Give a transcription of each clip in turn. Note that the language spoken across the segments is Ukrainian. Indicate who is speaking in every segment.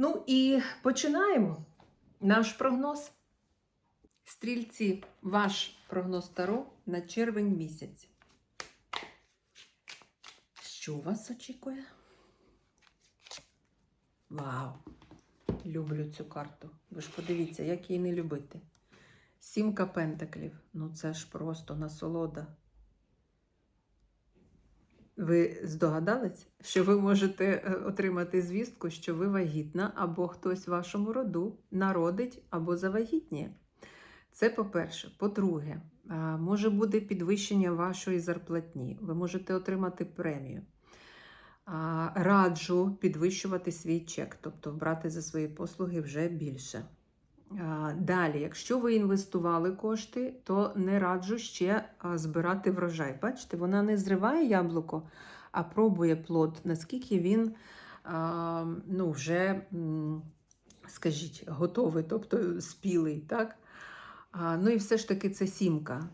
Speaker 1: Ну і починаємо наш прогноз. Стрільці, ваш прогноз Таро на червень місяць. Що вас очікує? Вау! Люблю цю карту. Ви ж подивіться, як її не любити. Сімка пентаклів. Ну це ж просто насолода. Ви здогадались, що ви можете е, отримати звістку, що ви вагітна, або хтось в вашому роду народить або завагітніє. Це по-перше. По-друге, може бути підвищення вашої зарплатні. Ви можете отримати премію. Раджу підвищувати свій чек, тобто брати за свої послуги вже більше. Далі, якщо ви інвестували кошти, то не раджу ще збирати врожай. Бачите, вона не зриває яблуко, а пробує плод, наскільки він ну, вже, скажіть, готовий, тобто спілий. так? Ну і все ж таки це сімка.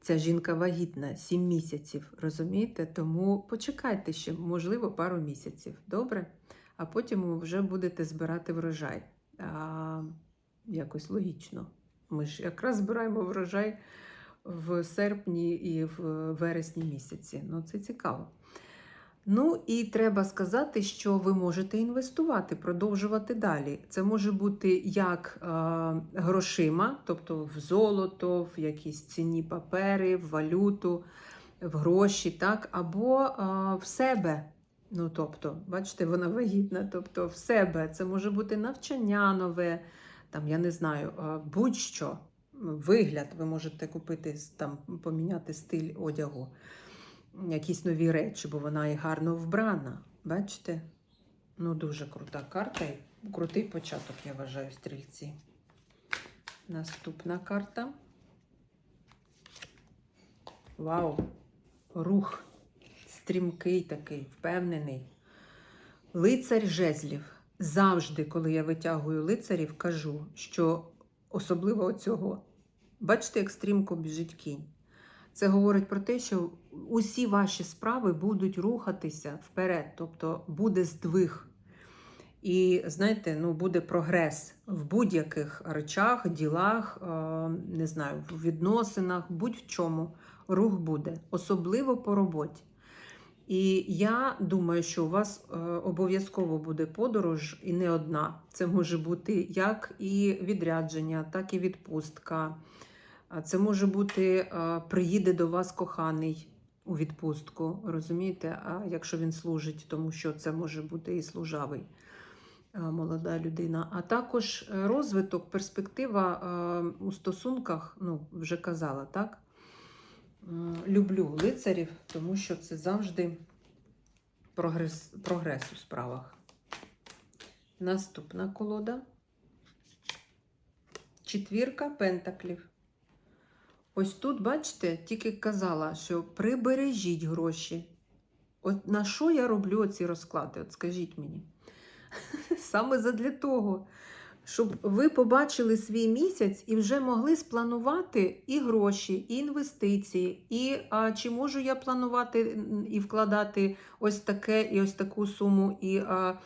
Speaker 1: Ця жінка вагітна 7 місяців, розумієте? Тому почекайте ще, можливо, пару місяців. Добре? А потім ви вже будете збирати врожай. Якось логічно. Ми ж якраз збираємо врожай в серпні і в вересні місяці. Ну, це цікаво. Ну і треба сказати, що ви можете інвестувати, продовжувати далі. Це може бути як е, грошима, тобто в золото, в якісь цінні папери, в валюту, в гроші, так, або е, в себе. Ну, тобто, бачите, вона вагітна, тобто в себе. Це може бути навчання нове, там, я не знаю, е, будь-що. Вигляд, ви можете купити, там, поміняти стиль одягу якісь нові речі, бо вона і гарно вбрана. Бачите? Ну, дуже крута карта крутий початок, я вважаю, стрільці. Наступна карта. Вау! Рух. Стрімкий такий, впевнений. Лицарь жезлів. Завжди, коли я витягую лицарів, кажу, що особливо оцього. Бачите, як стрімко біжить кінь. Це говорить про те, що усі ваші справи будуть рухатися вперед, тобто буде здвиг. І, знаєте, ну, буде прогрес в будь-яких речах, ділах, е, не знаю, в відносинах, будь-в чому рух буде, особливо по роботі. І я думаю, що у вас е, обов'язково буде подорож і не одна. Це може бути як і відрядження, так і відпустка. Це може бути е, приїде до вас коханий у відпустку, розумієте? А якщо він служить, тому що це може бути і служавий е, молода людина. А також розвиток, перспектива у стосунках, ну, вже казала, так? М, Люблю лицарів, тому що це завжди прогрес, прогрес у справах. Наступна колода. Четвірка пентаклів. Ось тут, бачите, тільки казала, що прибережіть гроші. От на що я роблю ці розклади? От скажіть мені. Саме задля того, щоб ви побачили свій місяць і вже могли спланувати і гроші, і інвестиції, і а, чи можу я планувати і вкладати ось таке і ось таку суму, і, а,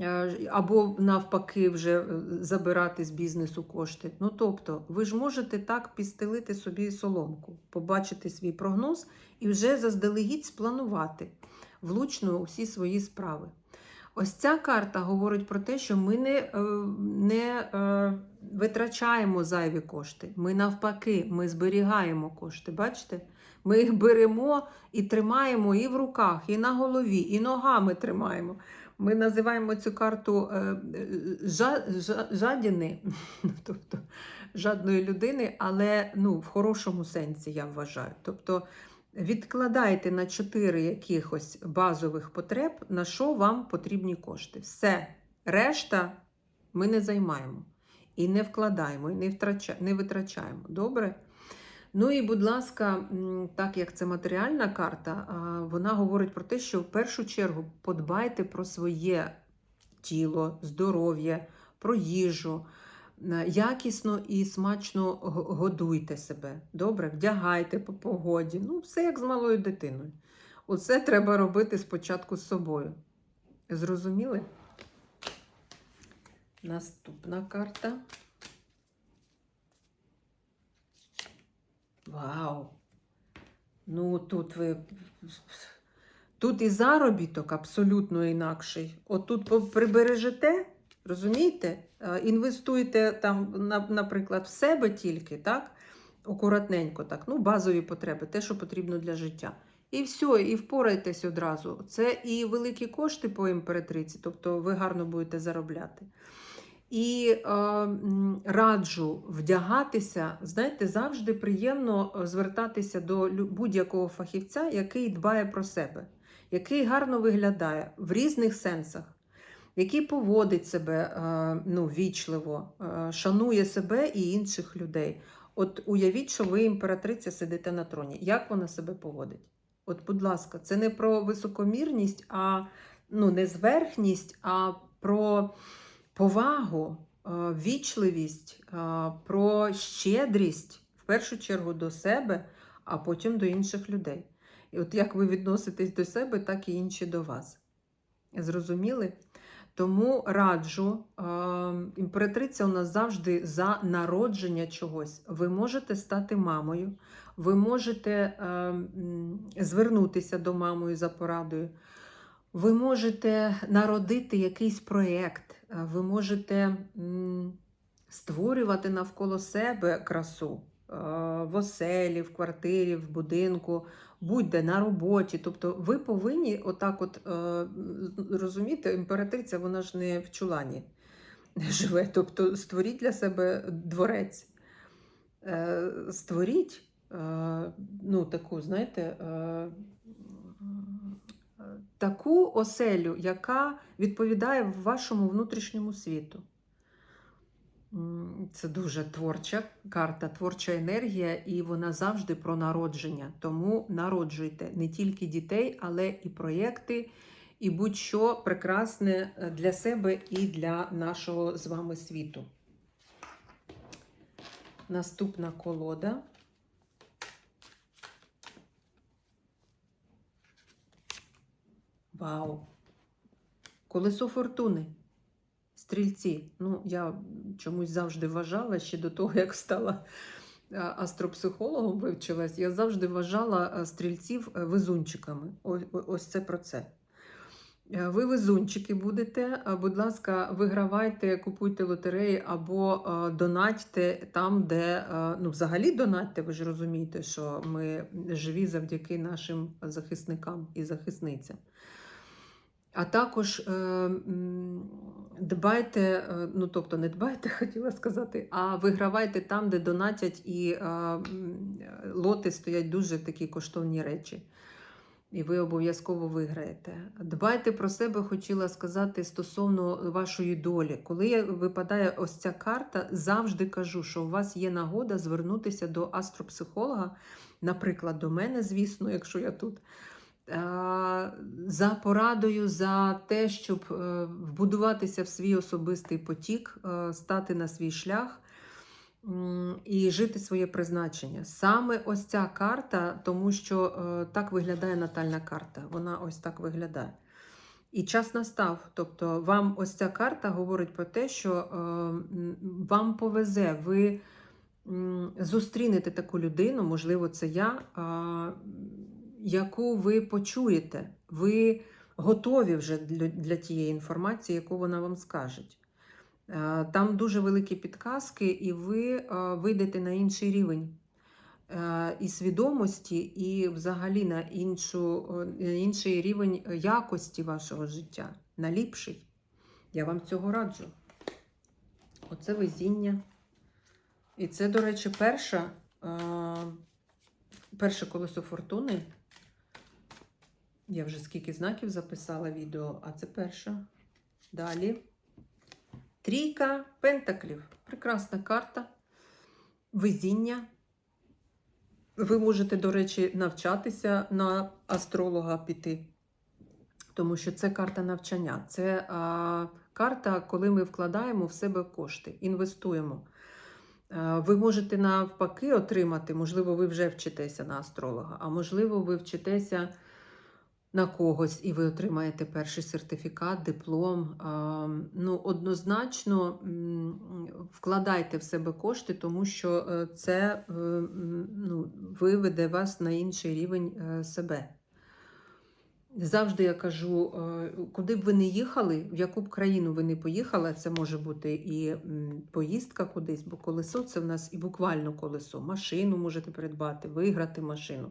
Speaker 1: а, або навпаки, вже е, забирати з бізнесу кошти. Ну тобто, ви ж можете так підстелити собі соломку, побачити свій прогноз і вже заздалегідь спланувати влучно усі свої справи. Ось ця карта говорить про те, що ми не, е, не е, витрачаємо зайві кошти. Ми навпаки, ми зберігаємо кошти. Бачите? Ми їх беремо і тримаємо і в руках, і на голові, і ногами тримаємо. Ми називаємо цю карту е, жа, жа, жадіни, тобто жадної людини, але ну, в хорошому сенсі я вважаю. Тобто Відкладайте на чотири якихось базових потреб, на що вам потрібні кошти. Все. Решта ми не займаємо. І не вкладаємо, і не, втрача... не витрачаємо. Добре? Ну і, будь ласка, так як це матеріальна карта, вона говорить про те, що в першу чергу подбайте про своє тіло, здоров'я, про їжу. Якісно і смачно годуйте себе. Добре, вдягайте по погоді. Ну, все як з малою дитиною. Оце треба робити спочатку з собою. Зрозуміли? Наступна карта. Вау! Ну, тут ви. Тут і заробіток абсолютно інакший. Отут прибережете, розумієте? Е, Інвестуйте там, наприклад, в себе тільки, так? Акуратненько, так, ну, базові потреби, те, що потрібно для життя. І все, і впорайтесь одразу. Це і великі кошти по імператриці, тобто ви гарно будете заробляти. І е, раджу вдягатися, знаєте, завжди приємно е, звертатися до будь-якого фахівця, який дбає про себе, який гарно виглядає в різних сенсах, який поводить себе е, ну, вічливо, е, шанує себе і інших людей. От уявіть, що ви імператриця сидите на троні. Як вона себе поводить? От, будь ласка, це не про високомірність, а ну, не зверхність, а про повагу, е, вічливість, про щедрість в першу чергу до себе, а потім до інших людей. І от як ви відноситесь до себе, так і інші до вас. Зрозуміли? Тому раджу, е, імператриця у нас завжди за народження чогось. Ви можете стати мамою, ви можете е, звернутися до мамою за порадою. Ви можете народити якийсь проєкт, е, ви можете створювати навколо себе красу е, в оселі, в квартирі, в будинку, будь-де на роботі. Тобто ви повинні отак, от е, розуміти, імператриця, вона ж не в чулані живе. Тобто створіть для себе дворець. Е, Створіть е, ну, таку, знаєте, таку оселю, яка відповідає вашому внутрішньому світу. Це дуже творча карта, творча енергія, і вона завжди про народження. Тому народжуйте не тільки дітей, але і проєкти, і будь-що прекрасне е, для себе і для нашого з вами світу. Наступна колода. Вау! Колесо фортуни. Стрільці. Ну, я чомусь завжди вважала ще до того, як стала астропсихологом, вивчилась, я завжди вважала стрільців е, везунчиками. Ось, це про це. Е, Ви везунчики будете. Будь ласка, вигравайте, купуйте лотереї або донатьте там, де ну, взагалі донатьте. Ви ж розумієте, що ми живі завдяки нашим захисникам і захисницям. А також е, дбайте, е, ну тобто не дбайте, хотіла сказати, а вигравайте там, де донатять і е, лоти стоять дуже такі коштовні речі. І ви обов'язково виграєте. Дбайте про себе, хотіла сказати стосовно вашої долі. Коли випадає ось ця карта, завжди кажу, що у вас є нагода звернутися до астропсихолога, наприклад, до мене, звісно, якщо я тут. Е, За порадою, за те, щоб е, вбудуватися в свій особистий потік, е, стати на свій шлях і жити своє призначення. Саме ось ця карта, тому що так виглядає натальна карта. Вона ось так виглядає. І час настав. Тобто, вам ось ця карта говорить про те, що вам повезе, ви зустрінете таку людину, можливо, це я, яку ви почуєте. Ви готові вже для, для тієї інформації, яку вона вам скаже. Е, Там дуже великі підказки, і ви е, вийдете на інший рівень е, і свідомості, і взагалі на, іншу, на інший рівень якості вашого життя, на ліпший. Я вам цього раджу. Оце везіння. І це, до речі, перша, перше колесо фортуни. Я вже скільки знаків записала відео, а це перша. Далі. Трійка пентаклів. Прекрасна карта. Везіння. Ви можете, до речі, навчатися на астролога піти. Тому що це карта навчання. Це а, карта, коли ми вкладаємо в себе кошти, інвестуємо. А, ви можете навпаки отримати, можливо, ви вже вчитеся на астролога, а можливо, ви вчитеся на когось, і ви отримаєте перший сертифікат, диплом. Ну, однозначно вкладайте в себе кошти, тому що е, це е, ну, виведе вас на інший рівень е, себе. Завжди я кажу, куди б ви не їхали, в яку б країну ви не поїхали, це може бути і поїздка кудись, бо колесо це в нас і буквально колесо. Машину можете придбати, виграти машину.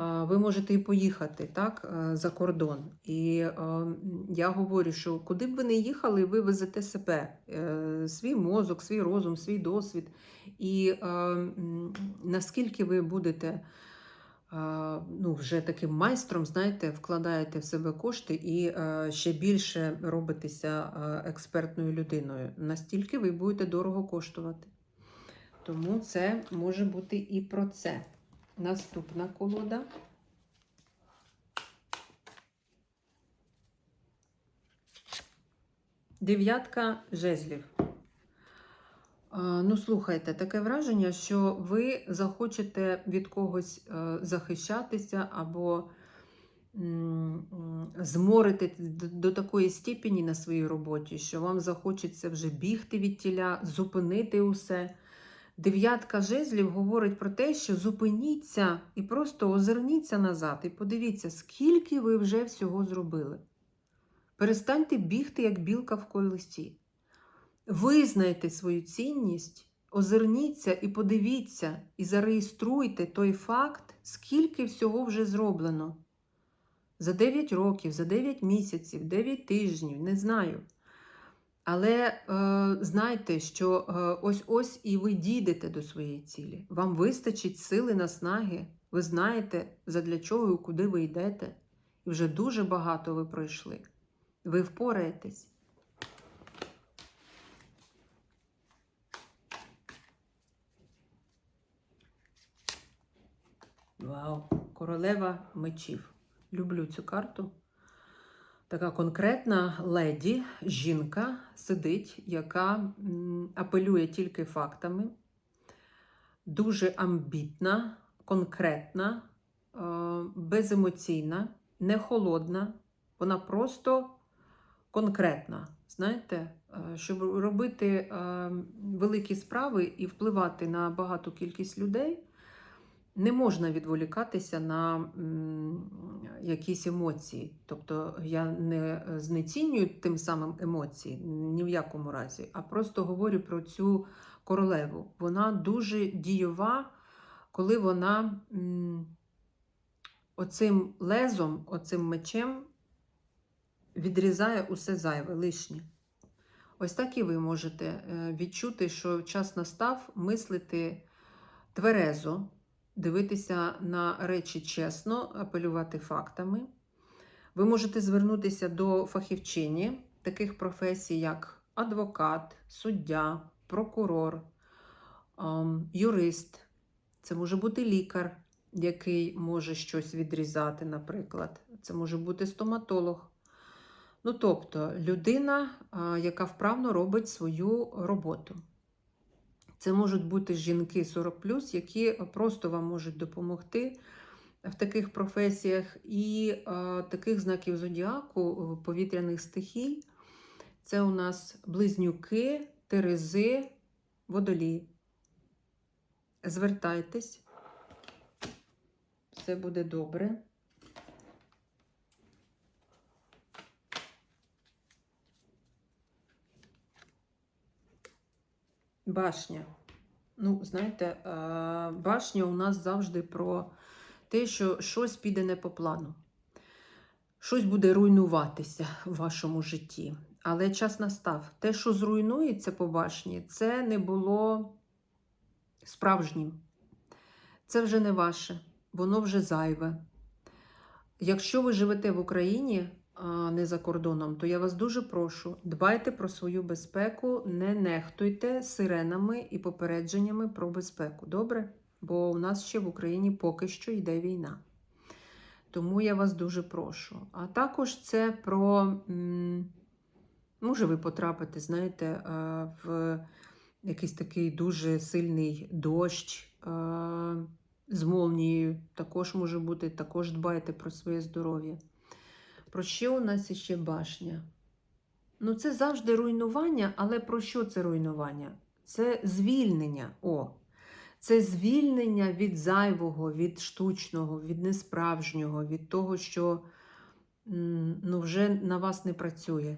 Speaker 1: Ви можете і поїхати так, е, за кордон. І е, я говорю, що куди б ви не їхали, ви везете себе, е, свій мозок, свій розум, свій досвід. І наскільки ви будете ну, вже таким майстром, знаєте, вкладаєте в себе кошти і ще більше робитеся експертною людиною. Настільки ви будете дорого коштувати. Тому це може бути і про це. Наступна колода. Дев'ятка жезлів. Ну, слухайте, таке враження, що ви захочете від когось е, захищатися або зморити до такої степені на своїй роботі, що вам захочеться вже бігти від тіля, зупинити усе. Дев'ятка жезлів говорить про те, що зупиніться і просто озирніться назад і подивіться, скільки ви вже всього зробили. Перестаньте бігти, як білка в колесі. Визнайте свою цінність, озирніться і подивіться, і зареєструйте той факт, скільки всього вже зроблено. За 9 років, за 9 місяців, 9 тижнів, не знаю. Але е, знайте, що е, ось-ось і ви дійдете до своєї цілі. Вам вистачить сили, наснаги. Ви знаєте, задля чого і куди ви йдете. І вже дуже багато ви пройшли. Ви впораєтесь. Вау! Королева мечів. Люблю цю карту. Така конкретна леді, жінка сидить, яка апелює тільки фактами, дуже амбітна, конкретна, е, беземоційна, не холодна. Вона просто конкретна. Знаєте, Е, щоб робити е, великі справи і впливати на багату кількість людей, не можна відволікатися на якісь емоції. Тобто я не знецінюю тим самим емоції, ні в якому разі, а просто говорю про цю королеву. Вона дуже дієва, коли вона оцим лезом, оцим мечем відрізає усе зайве, лишнє. Ось так і ви можете е, відчути, що час настав мислити тверезо, дивитися на речі чесно, апелювати фактами. Ви можете звернутися до фахівчині таких професій, як адвокат, суддя, прокурор, ем, юрист. Це може бути лікар, який може щось відрізати, наприклад. Це може бути стоматолог. Ну, тобто, людина, яка вправно робить свою роботу. Це можуть бути жінки 40, які просто вам можуть допомогти в таких професіях. І а, таких знаків зодіаку е, повітряних стихій. Це у нас близнюки, терези, водолії. Звертайтесь, все буде добре. Башня. Ну, знаєте, е, башня у нас завжди про те, що щось піде не по плану. Щось буде руйнуватися в вашому житті. Але час настав. Те, що зруйнується по башні, це не було справжнім. Це вже не ваше, воно вже зайве. Якщо ви живете в Україні, не за кордоном, то я вас дуже прошу, дбайте про свою безпеку, не нехтуйте сиренами і попередженнями про безпеку. Добре? Бо у нас ще в Україні поки що йде війна. Тому я вас дуже прошу. А також це про, може, ви потрапите, знаєте, в якийсь такий дуже сильний дощ з молнією. Також може бути, також дбайте про своє здоров'я. Про що у нас іще башня? Ну, це завжди руйнування, але про що це руйнування? Це звільнення. О, це звільнення від зайвого, від штучного, від несправжнього, від того, що ну, вже на вас не працює,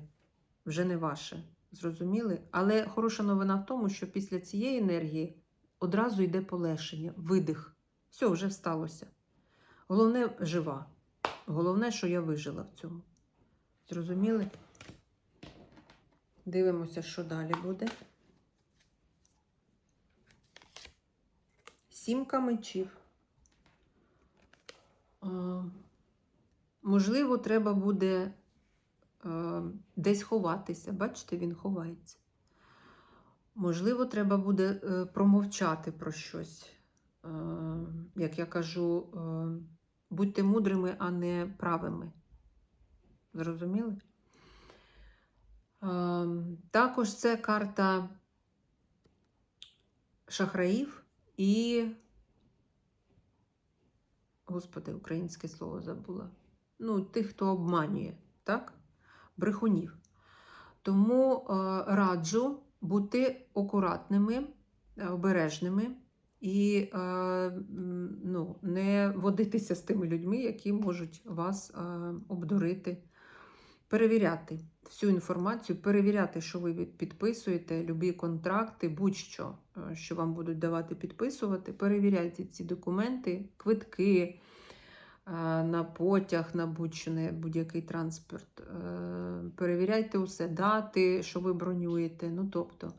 Speaker 1: вже не ваше. Зрозуміли? Але хороша новина в тому, що після цієї енергії одразу йде полегшення, видих. Все, вже сталося. Головне жива. Головне, що я вижила в цьому. Зрозуміли? Дивимося, що далі буде. Сімка мечів. Можливо, треба буде десь ховатися. Бачите, він ховається. Можливо, треба буде е, промовчати про щось. Е, як я кажу, е, будьте мудрими, а не правими. Зрозуміли? Е, також це карта шахраїв і, господи, українське слово забула. Ну, тих, хто обманює, так? Брехунів. Тому е, раджу бути акуратними, е, обережними і е, ну, не водитися з тими людьми, які можуть вас е, обдурити. Перевіряти всю інформацію, перевіряти, що ви підписуєте, любі контракти, будь-що, е, що вам будуть давати підписувати. Перевіряйте ці документи, квитки на потяг, на будь-що, на будь-який транспорт. Перевіряйте усе, дати, що ви бронюєте. Ну, тобто.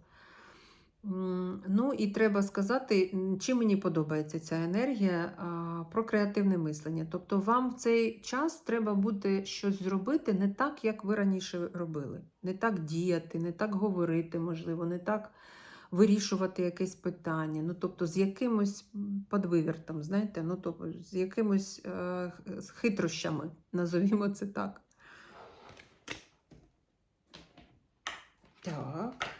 Speaker 1: Ну і треба сказати, чим мені подобається ця енергія про креативне мислення. Тобто, вам в цей час треба буде щось зробити не так, як ви раніше робили. Не так діяти, не так говорити, можливо, не так вирішувати якесь питання. Ну, тобто, з якимось подвивертом, знаєте, ну, тобто, з якимось е, хитрощами, назовімо це так. Так.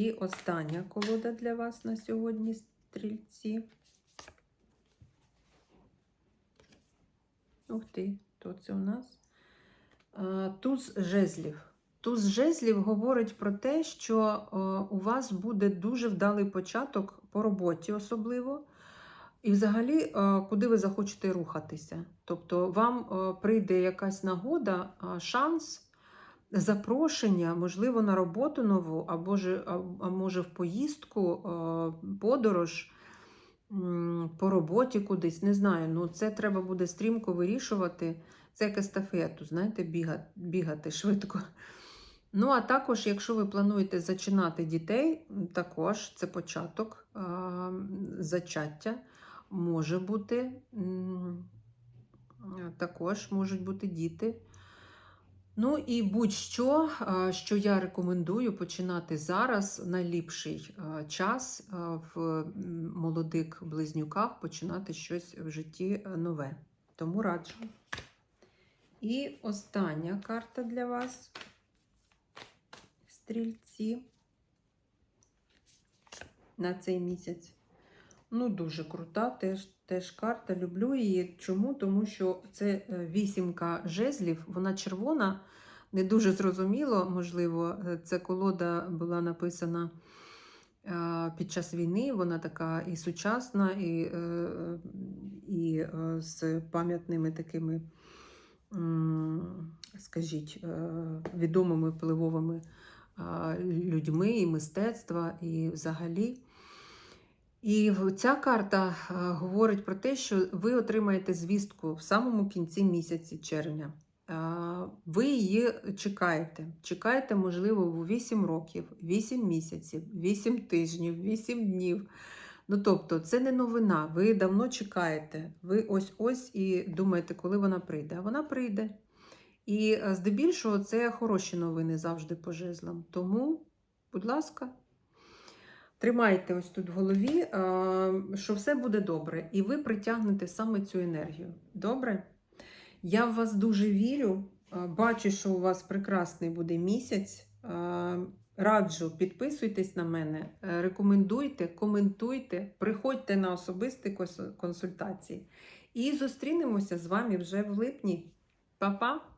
Speaker 1: І остання колода для вас на сьогодні, стрільці. Ух ти, то це у нас. Туз жезлів. Туз жезлів говорить про те, що е, у вас буде дуже вдалий початок по роботі, особливо. І взагалі, е, куди ви захочете рухатися. Тобто вам е, прийде якась нагода, шанс, запрошення, можливо, на роботу нову, або ж, а, може в поїздку, подорож по роботі кудись, не знаю. Ну, це треба буде стрімко вирішувати. Це як естафету, знаєте, бігати, бігати швидко. Ну, а також, якщо ви плануєте зачинати дітей, також це початок зачаття може бути. Також можуть бути діти. Ну і будь-що, що я рекомендую починати зараз, найліпший час в молодих близнюках починати щось в житті нове. Тому раджу. І остання карта для вас. Стрільці на цей місяць. Ну, дуже крута, теж, теж карта. Люблю її. Чому? Тому що це е, вісімка жезлів, вона червона, не дуже зрозуміло, можливо, е, ця колода була написана е, під час війни. Вона така і сучасна, і, і з пам'ятними такими, скажіть, відомими впливовими людьми і мистецтва, і взагалі. І ця карта говорить про те, що ви отримаєте звістку в самому кінці місяці червня. Ви її чекаєте. Чекаєте, можливо, в 8 років, 8 місяців, 8 тижнів, 8 днів. Ну, тобто, це не новина. Ви давно чекаєте. Ви ось-ось і думаєте, коли вона прийде. А вона прийде. І е, здебільшого це хороші новини завжди по жезлам. Тому, будь ласка, тримайте ось тут в голові, е, що все буде добре, і ви притягнете саме цю енергію. Добре? Я в вас дуже вірю. е, Бачу, що у вас прекрасний буде місяць. Е, Раджу, підписуйтесь на мене, рекомендуйте, коментуйте, приходьте на особисті консультації. І зустрінемося з вами вже в липні. Па-па!